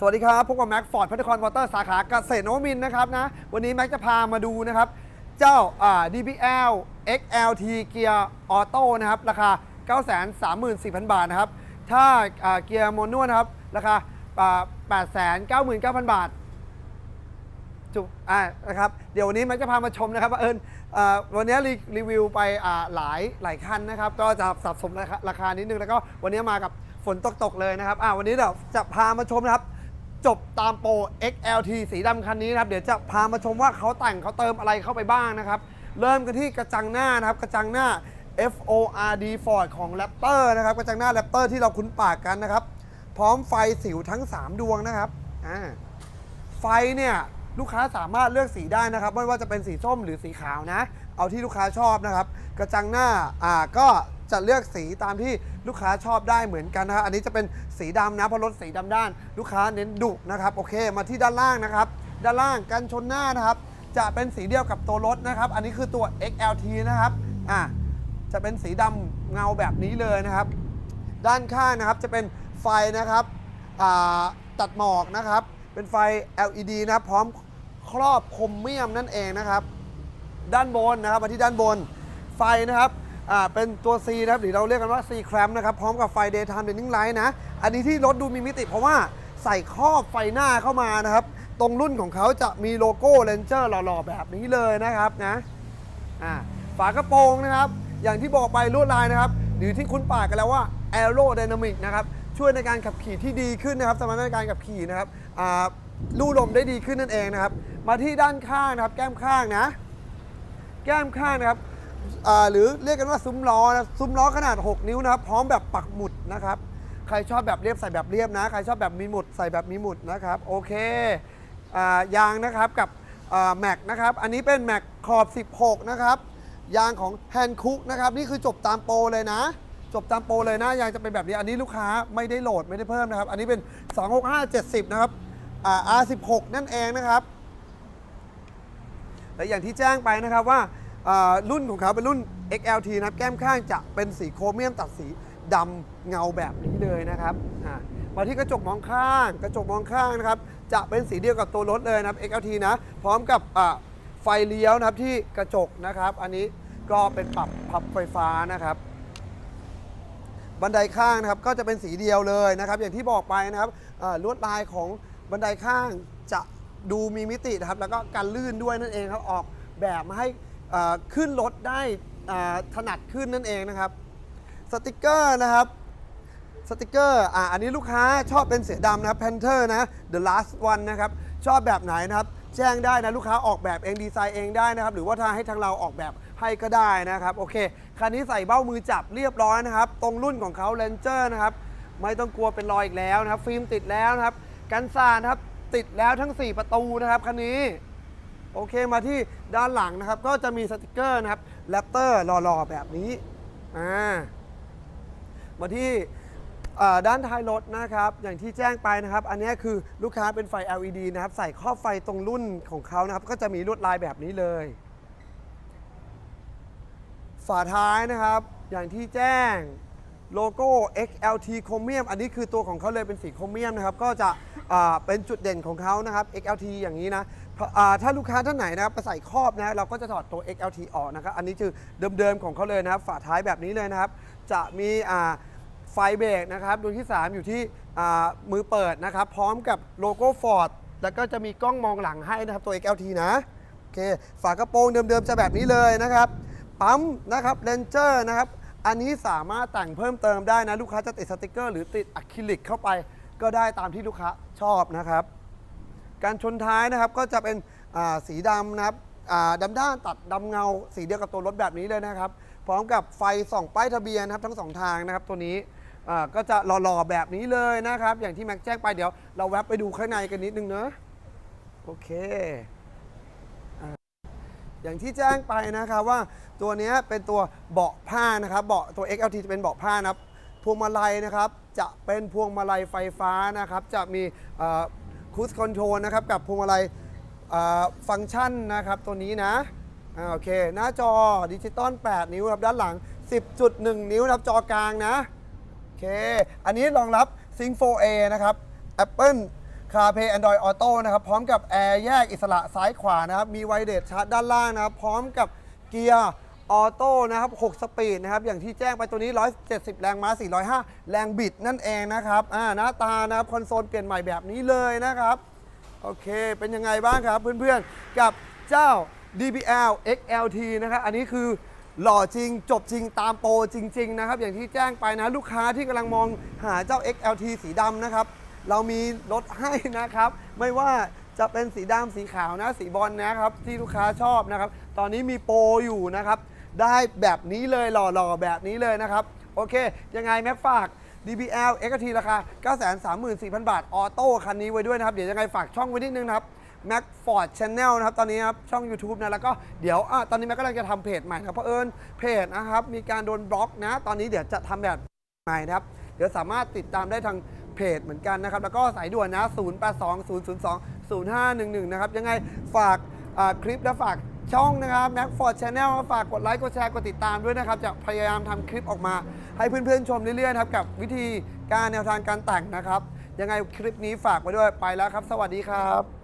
สวัสดีครับ พบกับแม็กฟอร์ดพัทคอนวอเตอร์สาขาเกษตรนวมินนะครับนะ วันนี้แม็กจะพามาดูนะครับ เจ้าอ่า DBL XLT เกียร์ออโต้นะครับ ราคา 934,000 บาทนะครับ ถ้าเกียร์โมนวลนะครับ ราคาอ่า899,000 บาทจุอ่านะครับเดี๋ยววันนี้แม็กจะพามาชมนะครับว่าเอิญอ่าวันนี้รีรีวิวไปหลายหลายคันนะครับ ก็จะสับสมราคานิดนึงแล้วก็วันนี้มากับฝนตกตกๆเลยนะครับอ่าวันนี้เดี๋ยวจะพามาชมนะครับ จบตามโปร XLT สีดำคันนี้นะครับ เดี๋ยวจะพามาชมว่าเขาแต่งเขาเติมอะไรเข้าไปบ้างนะครับ เริ่มกันที่กระจังหน้านะครับ กระจังหน้า FORD Ford ของ Raptor นะครับ กระจังหน้า Raptor ที่เราคุ้นปากกันนะครับ พร้อมไฟสิวทั้ง 3 ดวงนะครับอ่าไฟเนี่ยลูกค้าสามารถเลือกสีได้นะครับ ไม่ว่าจะเป็นสีส้มหรือสีขาวนะ เอาที่ลูกค้าชอบนะครับ กระจังหน้าอ่าก็จะเลือกสีตามที่ ลูกค้าชอบได้เหมือนกันนะครับอันนี้จะเป็นสีดำนะเพราะรถสีดำด้าน ลูกค้าเน้นดุนะครับโอเค มาที่ด้านล่างนะครับ ด้านล่างกันชนหน้านะครับ จะเป็นสีเดียวกับตัวรถนะครับ อันนี้คือตัว XLT นะครับอ่าจะเป็นสีดำเงาแบบนี้เลยนะครับ ด้านข้างนะครับจะเป็นไฟนะครับอ่าตัดหมอกนะครับ เป็นไฟ LED นะครับพร้อมครอบคมเมียมนั่นเองนะครับ ด้านบนนะครับมาที่ด้านบนไฟนะครับ อ่าเป็นตัว C นะครับหรือเราเรียกกันว่า C clamp นะครับ พร้อมกับไฟ daytime running light นะ อันนี้ที่รถดูมีมิติเพราะว่าใส่ครอบไฟหน้าเข้ามานะครับ ตรงรุ่นของเขาจะมีโลโก้ Ranger หล่อๆ แบบนี้เลยนะครับนะอ่าฝากระโปรงนะครับ อย่างที่บอกไปลวดลายนะครับ หรือที่คุ้นปากกันแล้วว่า aerodynamic นะครับ ช่วยในการขับขี่ที่ดีขึ้นนะครับสมรรถในการขับขี่นะครับอ่าลู่ลมได้ดีขึ้นนั่นเองนะครับ มาที่ด้านข้างนะครับ แก้มข้างนะ แก้มข้างนะครับ หรือเรียกกันว่าซุ้มล้อนะซุ้มล้อขนาด 6 นิ้วนะครับ พร้อมแบบปักหมุดนะครับ ใครชอบแบบเรียบใส่แบบเรียบนะ ใครชอบแบบมีหมุดใส่แบบมีหมุดนะครับ โอเคอยางนะครับกับแม็กนะครับ อันนี้เป็นแม็กขอบ 16 นะครับ ยางของแฮนคุกนะครับ นี่คือจบตามโปรเลยนะ จบตามโปรเลยนะ ยางจะเป็นแบบนี้ อันนี้ลูกค้าไม่ได้โหลดไม่ได้เพิ่มนะครับ อันนี้เป็น 26570 นะครับอ่า R16 นั่นเองนะครับและอย่างที่แจ้งไปนะครับว่า รุ่นของเขาเป็นรุ่น XLT นะครับ แก้มข้างจะเป็นสีโครเมียมตัดสีดำเงาแบบนี้เลยนะครับอ่ามาที่กระจกมองข้าง กระจกมองข้างนะครับ จะเป็นสีเดียวกับตัวรถเลยนะครับ XLT นะ พร้อมกับไฟเลี้ยวนะครับที่กระจกนะครับ อันนี้ก็เป็นปรับพับไฟฟ้านะครับ บันไดข้างนะครับก็จะเป็นสีเดียวเลยนะครับ อย่างที่บอกไปนะครับลวดลายของบันไดข้างจะดูมีมิตินะครับ แล้วก็กันลื่นด้วยนั่นเองครับ ออกแบบมาให้ อ่าขึ้นรถได้อ่าถนัดขึ้นนั่นเองนะครับสติกเกอร์นะครับสติกเกอร์อ่าอันนี้ลูกค้าชอบเป็นเสือดำนะครับ Panther นะ The Last One นะครับชอบแบบไหนนะครับ แจ้งได้นะลูกค้าออกแบบเองดีไซน์เองได้นะครับ หรือว่าถ้าให้ทางเราออกแบบให้ก็ได้นะครับ โอเค คันนี้ใส่เบ้ามือจับเรียบร้อยนะครับ ตรงรุ่นของเขา Ranger นะครับ ไม่ต้องกลัวเป็นรอยอีกแล้วนะครับ ฟิล์มติดแล้วนะครับ กันสาดนะครับ ติดแล้วทั้ง 4 ประตูนะครับคันนี้ โอเคมาที่ด้านหลังนะครับ ก็จะมีสติกเกอร์นะครับแรปเตอร์หล่อๆแบบนี้อ่ามาที่ด้านท้ายรถนะครับ อย่างที่แจ้งไปนะครับ อันนี้คือลูกค้าเป็นไฟ LED นะครับ ใส่ครอบไฟตรงรุ่นของเขานะครับ ก็จะมีลวดลายแบบนี้เลย ฝาท้ายนะครับ อย่างที่แจ้ง โลโก้ XLT Chromium อันนี้คือตัวของเขาเลยเป็นสีโครเมียมนะครับ ก็จะอ่าเป็นจุดเด่นของเขานะครับ XLT อย่างนี้นะะอ่าถ้าลูกค้าท่านไหนนะครับไปใส่ครอบนะเราก็จะถอดตัว XLT ออกนะครับ อันนี้คือเดิมๆของเขาเลยนะครับ ฝาท้ายแบบนี้เลยนะครับ จะมีอ่าไฟเบรกนะครับดวงที่ 3 อยู่ที่อ่ามือเปิดนะครับ พร้อมกับโลโก้ Ford แล้วก็จะมีกล้องมองหลังให้นะครับตัว XLT นะโอเคฝากระโปรงเดิมๆจะแบบนี้เลยนะครับปั๊มนะครับเลนเจอร์นะครับ อันนี้สามารถแต่งเพิ่มเติมได้นะ ลูกค้าจะติดสติกเกอร์หรือติดอะคริลิกเข้าไปก็ได้ตามที่ลูกค้าชอบนะครับ การชนท้ายนะครับก็จะเป็นสีดำนะครับดำด้านตัดดำเงา สีเดียวกับตัวรถแบบนี้เลยนะครับ พร้อมกับไฟส่องป้ายทะเบียนนะครับทั้งสองทางนะครับ ตัวนี้ก็จะหล่อๆแบบนี้เลยนะครับ อย่างที่แม็กแจ้งไปเดี๋ยว เราแวบไปดูข้างในกันนิดนึงเนอะโอเค อย่างที่แจ้งไปนะครับว่าตัวนี้เป็นตัวเบาะผ้านะครับเบาะตัว XLT จะเป็นเบาะผ้านะครับพวงมาลัยนะครับจะเป็นพวงมาลัยไฟฟ้านะครับจะมีคูสคอนโทรลนะครับกับพวงมาลัยฟังก์ชันนะครับตัวนี้นะโอเค หน้าจอดิจิตอล 8 นิ้วครับด้านหลัง 10.1 นิ้วนะครับจอกลางนะ โอเค อันนี้รองรับ Sync 4A นะครับ Apple CarPlay Android Auto นะครับ พร้อมกับแอร์แยกอิสระซ้ายขวานะครับ มีไวเลสชาร์จด้านล่างนะครับ พร้อมกับเกียร์ออโต้นะครับ 6 สปีดนะครับ อย่างที่แจ้งไปตัวนี้ 170 แรงม้า 405 แรงบิดนั่นเองนะครับ อ่า หน้าตานะครับ คอนโซลเปลี่ยนใหม่แบบนี้เลยนะครับ โอเค เป็นยังไงบ้างครับเพื่อนๆ กับเจ้า DBL XLT นะครับ อันนี้คือหล่อจริง จบจริงตามโปรจริง ๆ นะครับ อย่างที่แจ้งไปนะ ลูกค้าที่กำลังมองหาเจ้า XLT สีดำนะครับ เรามีลดให้นะครับ ไม่ว่าจะเป็นสีดำสีขาวนะสีบอลนะครับ ที่ลูกค้าชอบนะครับ ตอนนี้มีโปรอยู่นะครับ ได้แบบนี้เลยหล่อๆ แบบนี้เลยนะครับ โอเค ยังไงแม็กฝาก DBL XT ราคา 934,000 บาท ออโต้คันนี้ไว้ด้วยนะครับ เดี๋ยวยังไงฝากช่องไว้นิดนึงนะครับ Mac Ford Channel นะครับ ตอนนี้ครับ ช่อง YouTube นะ แล้วก็เดี๋ยวอตอนนี้แม็กกำลังจะทำเพจใหม่นะครับเพราะเอิญเพจนะครับ มีการโดนบล็อกนะ ตอนนี้เดี๋ยวจะทำแบบใหม่นะครับ เดี๋ยวสามารถติดตามได้ทาง เพจเหมือนกันนะครับ แล้วก็สายด่วนนะ 0820020511 นะครับ ยังไงฝากคลิปและฝากช่องนะครับ Mac Ford Channel ฝากกดไลค์กดแชร์กดติดตามด้วยนะครับ จะพยายามทำคลิปออกมา ให้เพื่อนๆชมเรื่อยๆครับกับวิธีการแนวทางการแต่งนะครับ ยังไงคลิปนี้ฝากไว้ด้วยไปแล้วครับ สวัสดีครับ